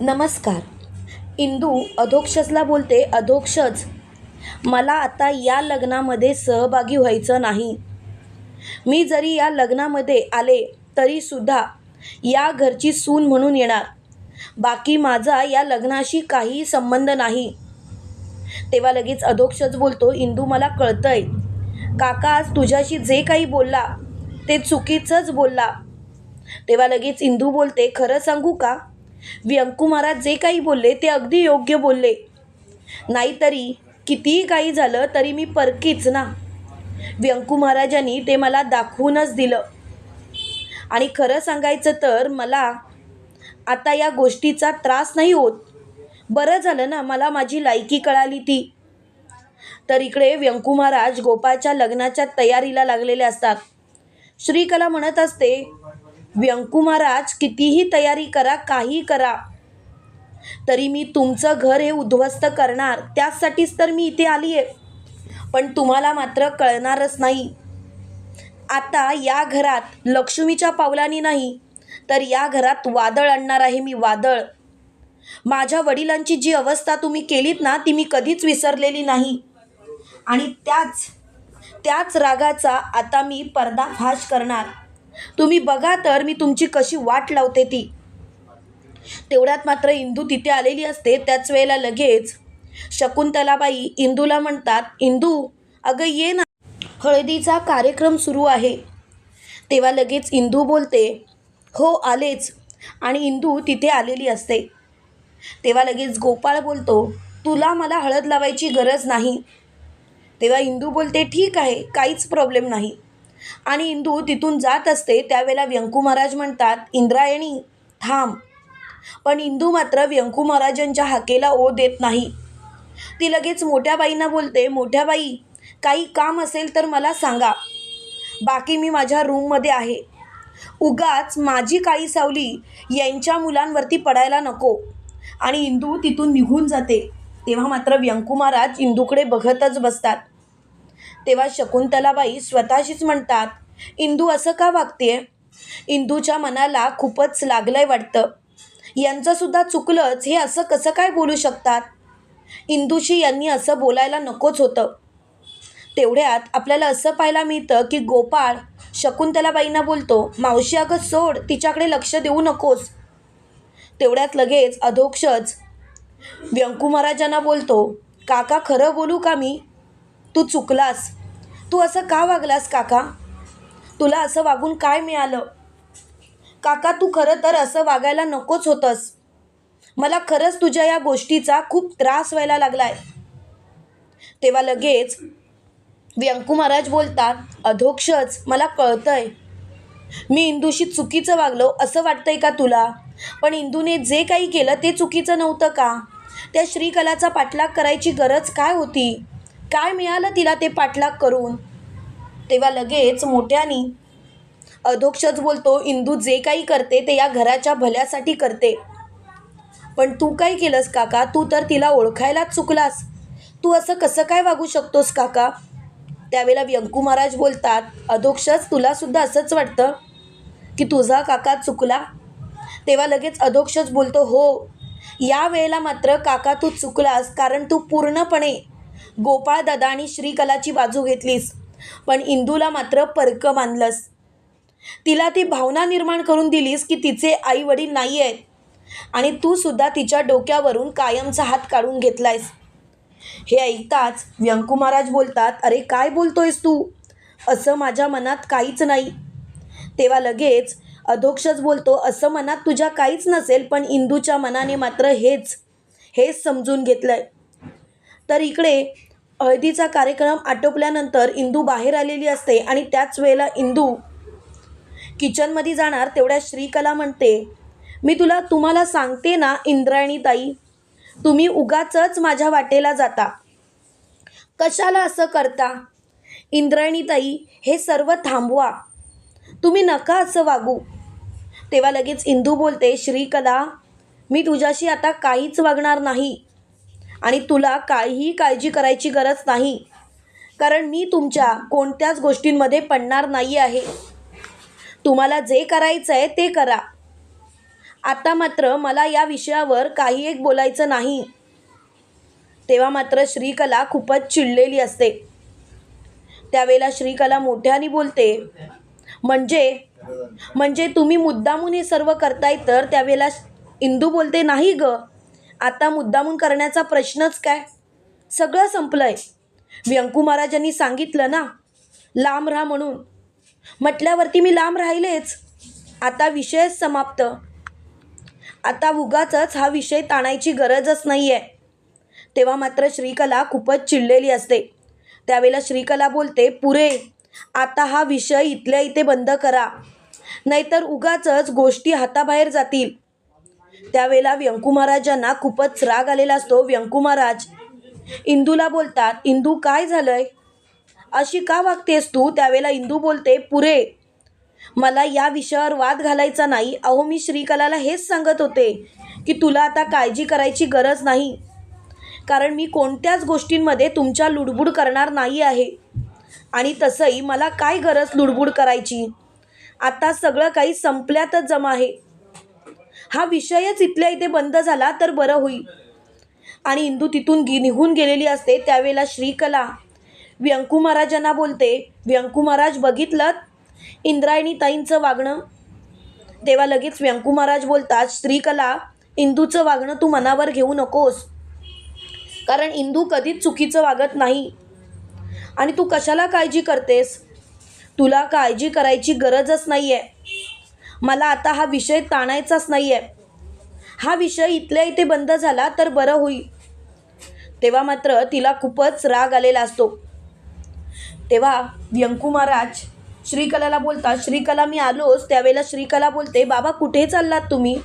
नमस्कार. इंदू अधोक्षजला बोलते अधोक्षज मला आता या लग्नामध्ये सहभागी व्हायचं नाही. मी जरी या लग्नामध्ये आले तरीसुद्धा या घरची सून म्हणून येणार. बाकी माझा या लग्नाशी काहीही संबंध नाही. तेव्हा लगेच अधोक्षज बोलतो इंदू मला कळतंय. काका आज तुझ्याशी जे काही बोलला ते चुकीचंच बोलला. तेव्हा लगेच इंदू बोलते खरं सांगू का? व्यंकू महाराज जे काही बोलले ते अगदी योग्य बोलले. नाहीतरी कितीही काही झालं तरी मी परकीच ना. व्यंकू महाराजांनी ते मला दाखवूनच दिलं. आणि खरं सांगायचं तर मला आता या गोष्टीचा त्रास नाही होत. बरं झालं ना मला माझी लायकी कळाली ती. तर इकडे व्यंकू महाराज गोपाळच्या लग्नाच्या तयारीला लागलेले असतात. श्रीकला म्हणत असते व्यंकुमाराज कितीही तयारी करा काही करा. तरी मी तुमचं घर हे उद्ध्वस्त करणार. त्यासाठीच तर मी इथे आली आहे पण तुम्हाला मात्र कळणारच नाही. आता या घरात लक्ष्मीच्या पावलांनी नाही तर या घरात वादळ आणणार आहे मी वादळ. माझ्या वडिलांची जी अवस्था तुम्ही केलीत ना ती मी कधीच विसरलेली नाही. आणि त्याच त्याच रागाचा आता मी पर्दाफाश करणार. तुम्ही बघा तर मी तुमची कशी वाट लावते ती. तेवढ्यात मात्र इंदू तिथे आलेली असते त्याच वेळेला लगेच शकुंतलाबाई इंदूला म्हणतात इंदू अगं ये ना. हळदीचा कार्यक्रम सुरू आहे. तेव्हा लगेच इंदू बोलते हो आलेच. आणि इंदू तिथे आलेली असते. तेव्हा लगेच गोपाळ बोलतो तुला मला हळद लावायची गरज नाही. तेव्हा इंदू बोलते ठीक आहे काहीच प्रॉब्लेम नाही. आणि इंदू तिथून जात असते त्यावेळेला व्यंकू महाराज म्हणतात इंद्रायणी थांब. पण इंदू मात्र व्यंकू महाराजांच्या हाकेला ओ देत नाही. ती लगेच मोठ्या बाईंना बोलते मोठ्या बाई काही काम असेल तर मला सांगा. बाकी मी माझ्या रूममध्ये आहे. उगाच माझी काळी सावली यांच्या मुलांवरती पडायला नको. आणि इंदू तिथून निघून जाते. तेव्हा मात्र व्यंकू महाराज इंदूकडे बघतच बसतात. तेव्हा शकुंतलाबाई स्वतःशीच म्हणतात इंदू असं का वागते इंदूच्या मनाला खूपच लागलंय वाटतं. यांचंसुद्धा चुकलंच. हे असं कसं काय बोलू शकतात? इंदूशी यांनी असं बोलायला नकोच होतं. तेवढ्यात आपल्याला असं पाहायला मिळतं की गोपाळ शकुंतलाबाईंना बोलतो मावशी अगं सोड तिच्याकडे लक्ष देऊ नकोस. तेवढ्यात लगेच अधोक्षच व्यंकू महाराजांना बोलतो काका खरं बोलू का मी? तू चुकलास. तू असं का वागलास काका? तुला असं वागून काय मिळालं? काका तू खरं तर असं वागायला नकोच होतंस. मला खरंच तुझ्या या गोष्टीचा खूप त्रास व्हायला लागलाय. तेव्हा लगेच व्यंकू महाराज बोलतात अधोक्षच मला कळतंय. मी इंदूशी चुकीचं वागलो असं वाटतंय का तुला? पण इंदूने जे काही केलं ते चुकीचं नव्हतं का? त्या श्रीकलाचा पाठलाग करायची गरज काय होती? काय मिळालं तिला ते पाठलाग करून? तेव्हा लगेच मोठ्यानी अधोक्षच बोलतो इंदू जे काही करते ते या घराच्या भल्यासाठी करते. पण तू काय केलंस काका? तू तर तिला ओळखायलाच चुकलास. तू असं कसं काय वागू शकतोस काका? त्यावेळेला व्यंकू महाराज बोलतात अधोक्षच तुलासुद्धा असंच वाटतं की तुझा काका चुकला? तेव्हा लगेच अधोक्षच बोलतो हो. या वेळेला मात्र काका तू चुकलास कारण तू पूर्णपणे गोपाळ दादा आणि श्रीकलाची बाजू घेतलीस. पण इंदूला मात्र परक मानलंस. तिला ती भावना निर्माण करून दिलीस की तिचे आई वडील नाही आहेत. आणि तू सुद्धा तिच्या डोक्यावरून कायमचा हात काढून घेतलायस. हे ऐकताच व्यंकू महाराज बोलतात अरे काय बोलतोयस तू? असं माझ्या मनात काहीच नाही. तेव्हा लगेच अधोक्षच बोलतो असं मनात तुझ्या काहीच नसेल पण इंदूच्या मनाने मात्र हेच हेच समजून घेतलंय. तर इकडे हळदीचा कार्यक्रम आटोपल्यानंतर इंदू बाहेर आलेली असते आणि त्याच वेळेला इंदू किचनमध्ये जाणार तेवढ्या श्रीकला म्हणते मी तुला तुम्हाला सांगते ना इंद्रायणी ताई तुम्ही उगाचच माझ्या वाटेला जाता. कशाला असं करता? इंद्रायणीताई हे सर्व थांबवा. तुम्ही नका असं वागू. तेव्हा लगेच इंदू बोलते श्रीकला मी तुझ्याशी आता काहीच वागणार नाही. आणि तुला काहीही काळजी करायची गरज नाही. कारण मी तुमच्या कोणत्याच गोष्टींमध्ये पडणार नाही आहे. तुम्हाला जे करायचं आहे ते करा. आता मात्र मला या विषयावर काही एक बोलायचं नाही. तेव्हा मात्र श्रीकला खूपच चिडलेली असते. त्यावेळेला श्रीकला मोठ्याने बोलते म्हणजे? म्हणजे तुम्ही मुद्दामून हे सर्व करताय तर त्यावेळेला इंदू बोलते नाही ग? आता मुद्दामून करण्याचा प्रश्नच काय? सगळं संपलंय. व्यंकू महाराजांनी सांगितलं ना लांब राहा म्हणून. म्हटल्यावरती मी लांब राहिलेच. आता विषयच समाप्त. आता उगाचच हा विषय ताणायची गरजच नाही आहे तेव्हा मात्र श्रीकला खूपच चिडलेली असते. त्यावेळेला श्रीकला बोलते पुरे आता हा विषय इथल्या इथे बंद करा. नाहीतर उगाचच गोष्टी हाताबाहेर जातील. त्यावेळेला व्यंकू महाराजांना खूपच राग आलेला असतो. व्यंकू महाराज इंदूला बोलतात इंदू काय झालंय? अशी का वागतेस तू? त्यावेळेला इंदू बोलते पुरे मला या विषयावर वाद घालायचा नाही. अहो मी श्रीकलाला हेच सांगत होते की तुला आता काळजी करायची गरज नाही. कारण मी कोणत्याच गोष्टींमध्ये तुमच्या लुडबुड करणार नाही आहे. आणि तसंही मला काय गरज लुडबुड करायची? आता सगळं काही संपल्यातच जमा आहे. हा विषयच इथल्या इथे बंद झाला तर बरं होईल. आणि इंदू तिथून गे निघून गेलेली असते त्यावेळेला श्रीकला व्यंकू महाराजांना बोलते व्यंकू महाराज बघितलं इंद्रायणी ताईंचं वागणं? तेव्हा लगेच व्यंकू महाराज बोलतात श्रीकला इंदूचं वागणं तू मनावर घेऊ नकोस. कारण इंदू कधीच चुकीचं वागत नाही. आणि तू कशाला काळजी करतेस? तुला काळजी करायची गरजच नाही आहे मला आता हा विषय ताणायचाच नाही आहे हा विषय इथल्या इथे बंद झाला तर बरं होईल. तेव्हा मात्र तिला खूपच राग आलेला असतो. तेव्हा व्यंकू महाराज श्रीकलाला बोलतात श्रीकला मी आलोच. त्यावेळेला श्रीकला बोलते बाबा कुठे चाललात तुम्ही?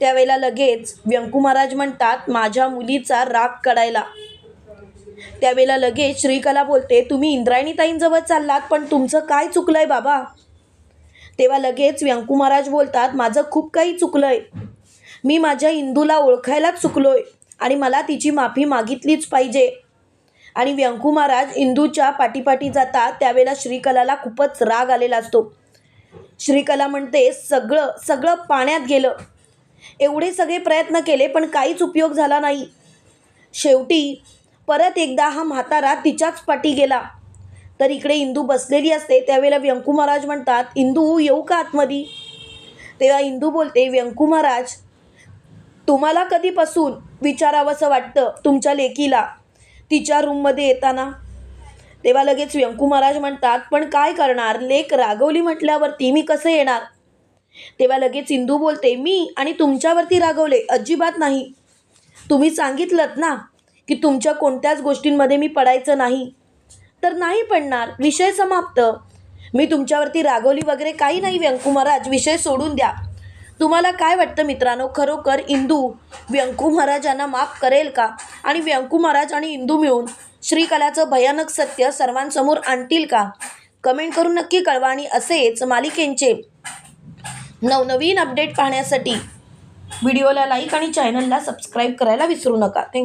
त्यावेळेला लगेच व्यंकू महाराज म्हणतात माझ्या मुलीचा राग काढायला त्यावेळेला लगेच श्रीकला बोलते तुम्ही इंद्रायणीताईंजवळ चाललात पण तुमचं काय चुकलं आहे बाबा? तेव्हा लगेच व्यंकू महाराज बोलतात माझं खूप काही चुकलंय. मी माझ्या इंदूला ओळखायलाच चुकलोय आणि मला तिची माफी मागितलीच पाहिजे. आणि व्यंकू महाराज इंदूच्या पाठीपाठी जातात त्यावेळेला श्रीकलाला खूपच राग आलेला असतो. श्रीकला म्हणते सगळं सगळं पाण्यात गेलं. एवढे सगळे प्रयत्न केले पण काहीच उपयोग झाला नाही. शेवटी परत एकदा हा म्हातारा तिच्याच पाठी गेला. तर इकडे इंदू बसलेली असते त्यावेळेला व्यंकू महाराज म्हणतात इंदू येऊ का आतमध्ये? तेव्हा इंदू बोलते व्यंकू महाराज तुम्हाला कधीपासून विचारावंसं वाटतं तुमच्या लेकीला तिच्या रूममध्ये येताना? तेव्हा लगेच व्यंकू महाराज म्हणतात पण काय करणार? लेक रागवली म्हटल्यावरती मी कसं येणार? तेव्हा लगेच इंदू बोलते मी आणि तुमच्यावरती रागवले अजिबात नाही. तुम्ही सांगितलं ना की तुमच्या कोणत्याच गोष्टींमध्ये मी पडायचं नाही. तर नाही पडणार. विषय समाप्त. मी तुमच्यावरती रागवली वगैरे काही नाही व्यंकू महाराज. विषय सोडून द्या. तुम्हाला काय वाटतं मित्रांनो? खरोखर इंदू व्यंकू महाराजांना माफ करेल का? आणि व्यंकू महाराज आणि इंदू मिळून श्रीकलाचं भयानक सत्य सर्वांसमोर आणतील का? कमेंट करून नक्की कळवा. आणि असेच मालिकेंचे नवनवीन अपडेट पाहण्यासाठी व्हिडिओला लाईक आणि चॅनलला सबस्क्राईब करायला विसरू नका. थँक्यू